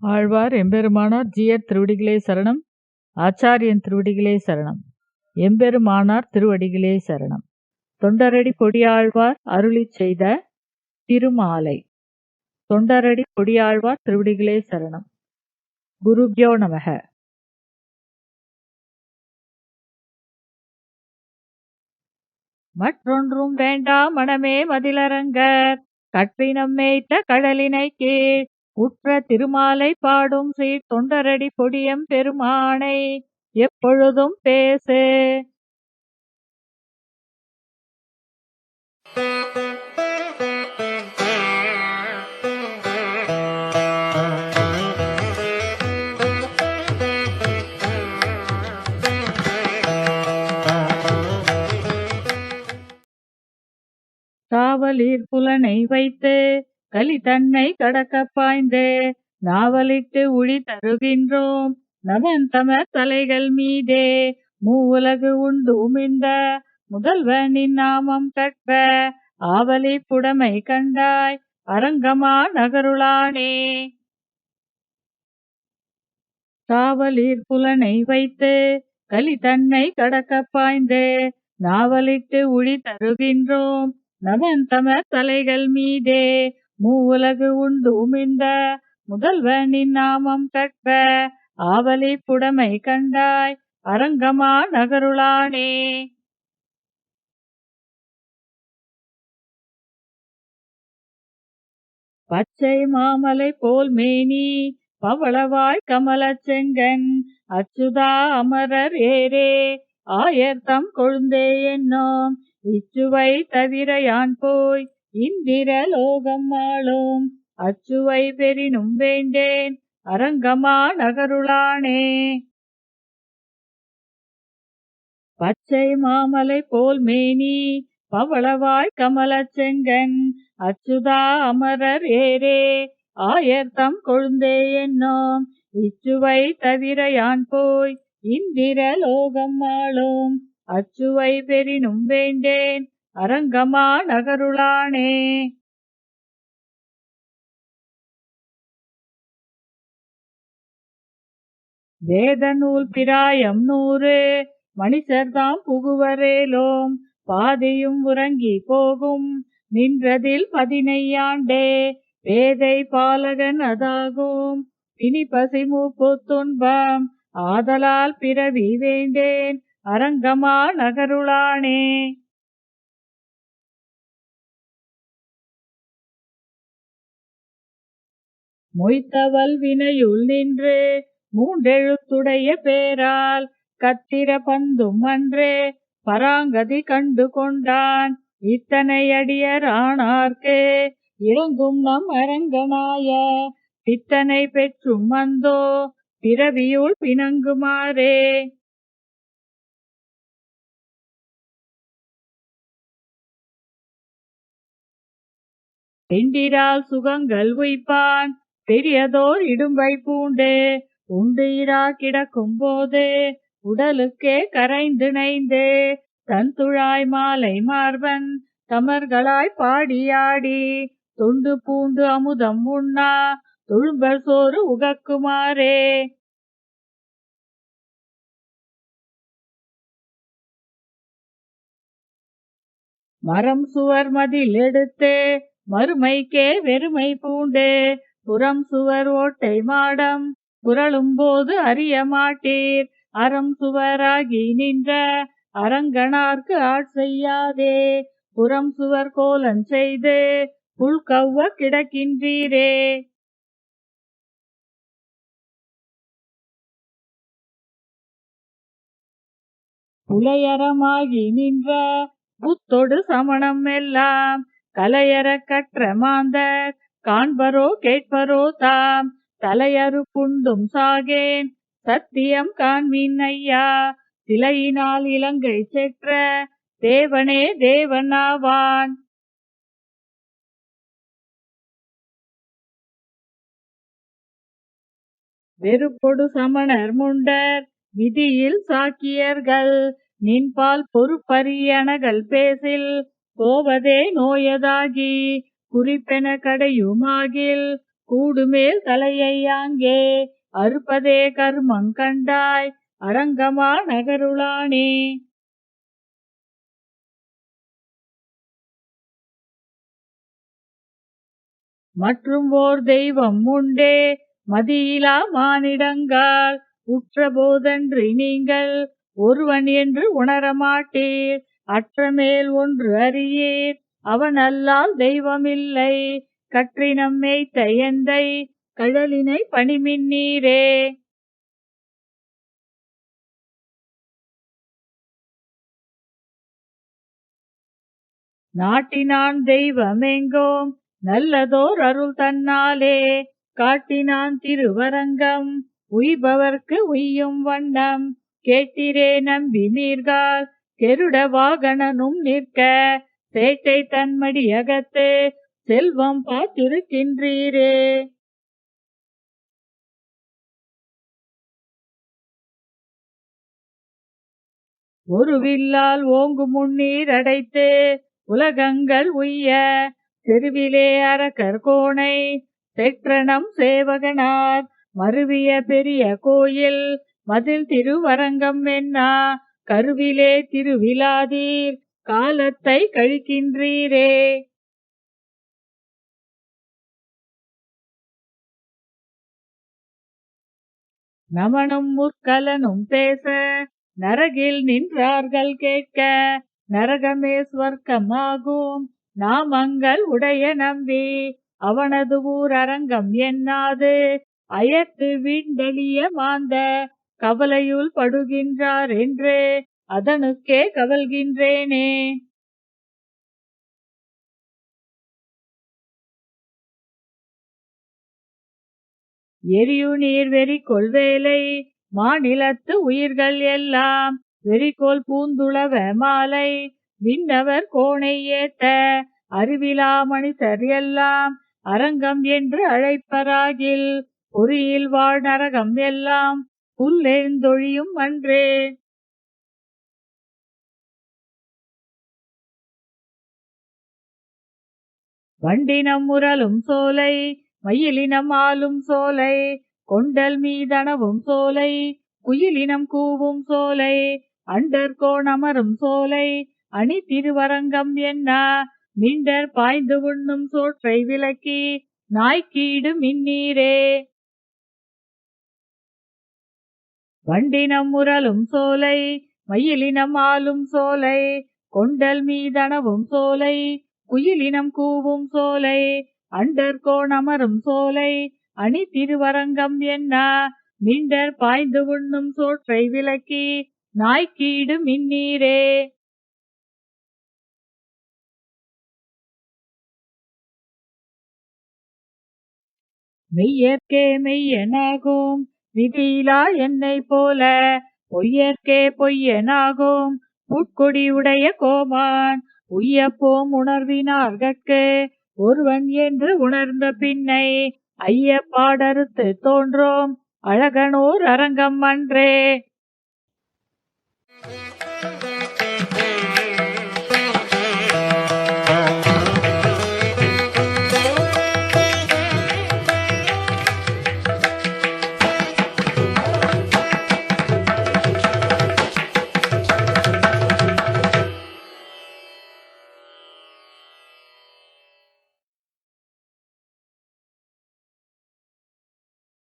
ஆழ்வார் எம்பெருமானார் ஜியர் திருவடிகளே சரணம். ஆச்சாரியன் திருவடிகளே சரணம். எம்பெருமானார் திருவடிகளே சரணம். தொண்டரடி கொடியாழ்வார் அருளி செய்த திருமாலை. தொண்டரடி கொடியாழ்வார் திருவடிகளே சரணம். குருபியோ நமக. மற்றொன்றும் வேண்டா மனமே மதிலரங்கர் கற்றினம் மேய்த்த கடலினை கீழ் உற்ற திருமாலை பாடும் சீர் தொண்டரடி பொடியம் பெருமானை. எப்பொழுதும் பேசு. காவலீர் புலனை வைத்து கலி தன்னை கடக்க பாய்ந்து நாவலிட்டு உழி தருகின்றோம். நமன் தம தலைகள் மீதே மூவுலகு உண்டு உமிழ்ந்த முதல்வனின் நாமம் கற்ப. ஆவலி புடமை கண்டாய் அரங்கமா நகருளானே. காவலீர் புலனை வைத்து கலி தன்னை கடக்க பாய்ந்து நாவலிட்டு உழி தருகின்றோம். நமன் தம தலைகள் மீதே மூவுலகு உண்டு உமிழ்ந்த முதல்வனின் நாமம் கற்ப ஆவலி புடமை கண்டாய் அரங்கமா நகருளானே. பச்சை மாமலை போல் மேனி பவளவாய் கமல செங்கன் அச்சுதா அமரர் ஏரே ஆயர்தம் கொழுந்தே என்னோம் இச்சுவை தவிர யான் போய்? இந்திர லோகம் ஆளும். அச்சுவை பெரினும் வேண்டேன். அரங்கமா நகருளானே. பச்சை மாமலை போல் மேனி. பவளவாய் கமல செங்கன். அச்சுதா அமரர் ஏரே ஆயர்த்தம் கொழுந்தே என்னோம். இச்சுவை தவிர யான் போய்? இந்திர லோகம் ஆளும். அச்சுவை பெறினும் வேண்டேன் அரங்கமா நகருளானே வேத நூல் பிராயம் நூறு மனிதர்தாம் புகுவரேலோம். பாதியும் உறங்கி போகும் நின்றதில் பதினையாண்டே. பேதை பாலகன் அதாகும் பிணி பசிமு துன்பம் ஆதலால் பிறவி வேண்டேன். அரங்கமா நகருளானே. மொய்த்தவல் வினையுள் நின்று மூன்றெழுத்துடைய பேரால் கத்திர பந்தும் அன்றே பராங்கதி கண்டு கொண்டான் இத்தனை அடியர் இறங்கும் நம் அரங்கனாய பித்தனை பெற்றும் வந்தோ பிறவியுள் பிணங்குமாறே. திண்டிரால் சுகங்கள் உய்ப்பான் பெரியதோர் இடும்பை பூண்டு. உண்டு இரா கிடக்கும் போது உடலுக்கே கரைந்து நைந்து. தன்துழாய் மாலை மார்பன் தமர்களாய் பாடியாடி தொண்டு பூண்டு அமுதம் உண்ணா. துழும்பல் சோறு உகக்குமாறே. மரம் சுவர் மதில் எடுத்து. மறுமைக்கே வெறுமை பூண்டே. புறம் சுவர் ஓட்டை மாடம் புரளும் போது அறிய மாட்டீர். அறம் சுவராகி நின்ற அரங்கனார்க்கு ஆட்செய்யாதே புறம் சுவர் கோலன் செய்து புல் கவ்வ கிடக்கின்றீரே. புலையரமாகி நின்ற புத்தொடு சமணம் எல்லாம் கலையற கற்ற மாந்தர் காண்பரோ கேட்பரோ தாம். தலையறு புண்டும் சாகேன் சத்தியம் காண்மின் ஐயா. சிலையினால் இலங்கை செற்ற தேவனே தேவனாவான் வெறுப்பொடு சமணர் முண்டர் விதியில் சாக்கியர்கள். நின்பால் பொறுப்பரியணகள் பேசில் போவதே நோயதாகி குறிப்பென கடையுமாகில் கூடுமேல் தலையை ஆங்கே அறுப்பதே கர்மங் கண்டாய் அரங்கமா நகருளானே. மற்றும் ஓர் தெய்வம் உண்டே மதியிலா மானிடங்கால் உற்ற போதன்றி நீங்கள் ஒருவன் என்று உணரமாட்டீர். அற்றமேல் ஒன்று அறியீர். அவன் அல்லால் தெய்வமில்லை. கற்றினம் மேய்த்த எந்தை கடலினை பணிமின்னீரே. நாட்டினான் தெய்வமெங்கோம் நல்லதோர் அருள் தன்னாலே. காட்டினான் திருவரங்கம் உய்பவர்க்கு உய்யும் வண்ணம். கேட்டிரே நம்பி நீர்கால் கெருட வாகனனும் நிற்க சேட்டை தன்மடி அகத்தே செல்வம் பார்த்திருக்கின்றீரே. ஒரு வில்லால் ஓங்கு முன்னீர் அடைத்து உலகங்கள் உய்ய தெருவிலே அரக்கர் கோணை பெற்றனம் சேவகனார் மருவிய பெரிய கோயில் மதில் திருவரங்கம் என்னா கருவிலே திருவிழாதீர் காலத்தை கழிக்கின்றீரே. நமனும் முற்கலனும் பேச நரகில் நின்றார்கள் கேட்க நரகமே ஸ்வர்க்கமாகும் நாமங்கள் உடைய நம்பி அவனது ஊர் அரங்கம் என்னாது? அயர்த்து வீண்டெளிய மாந்த கவலையுள் படுகின்றார் என்றே அதனுக்கே கவல்கின்றேனே. எரியு நீர் வெறி கொள்வேலை மாநிலத்து உயிர்கள் எல்லாம் வெறிகோல் பூந்துளவ மாலை விண்ணவர் கோணை ஏத்த அறிவிலா மனிதர் எல்லாம் அரங்கம் என்று அழைப்பராகில் பொறியில் வாழ் நரகம் எல்லாம் புல்லெழுந்தொழியும் அன்றே. வண்டினம் முரலும் சோலை மயிலினம் ஆளும் சோலை கொண்டல் மீதனவும் சோலை குயிலினம் கூவும் சோலை அண்டர் அமரும் சோலை அணி திருவரங்கம் என்ன மிண்டர் பாய்ந்து உண்ணும் சோற்றை விலக்கி நாய்க்கீடு மின்னீரே. வண்டினம் முரலும் சோலை மயிலினம் ஆளும் சோலை கொண்டல் மீதனவும் சோலை குயிலினம் கூவும் சோலை அண்டர் கோணமரும் சோலை அணி திருவரங்கம் என்ன மிண்டர் பாய்ந்து உண்ணும் சோற்றை விலக்கி நாய்க்கீடு மின்னீரே. மெய்யற்கே மெய்யனாகும் விதியிலா என்னை போல பொய்யற்கே பொய்யனாகும். புட்கொடி உடைய கோமான் உய்யப்போம் உணர்வினார்கட்கு. ஒருவன் என்று உணர்ந்த பின்னை ஐயப்பாடறுத்து தோன்றும். அழகனூர் அரங்கம் அன்றே.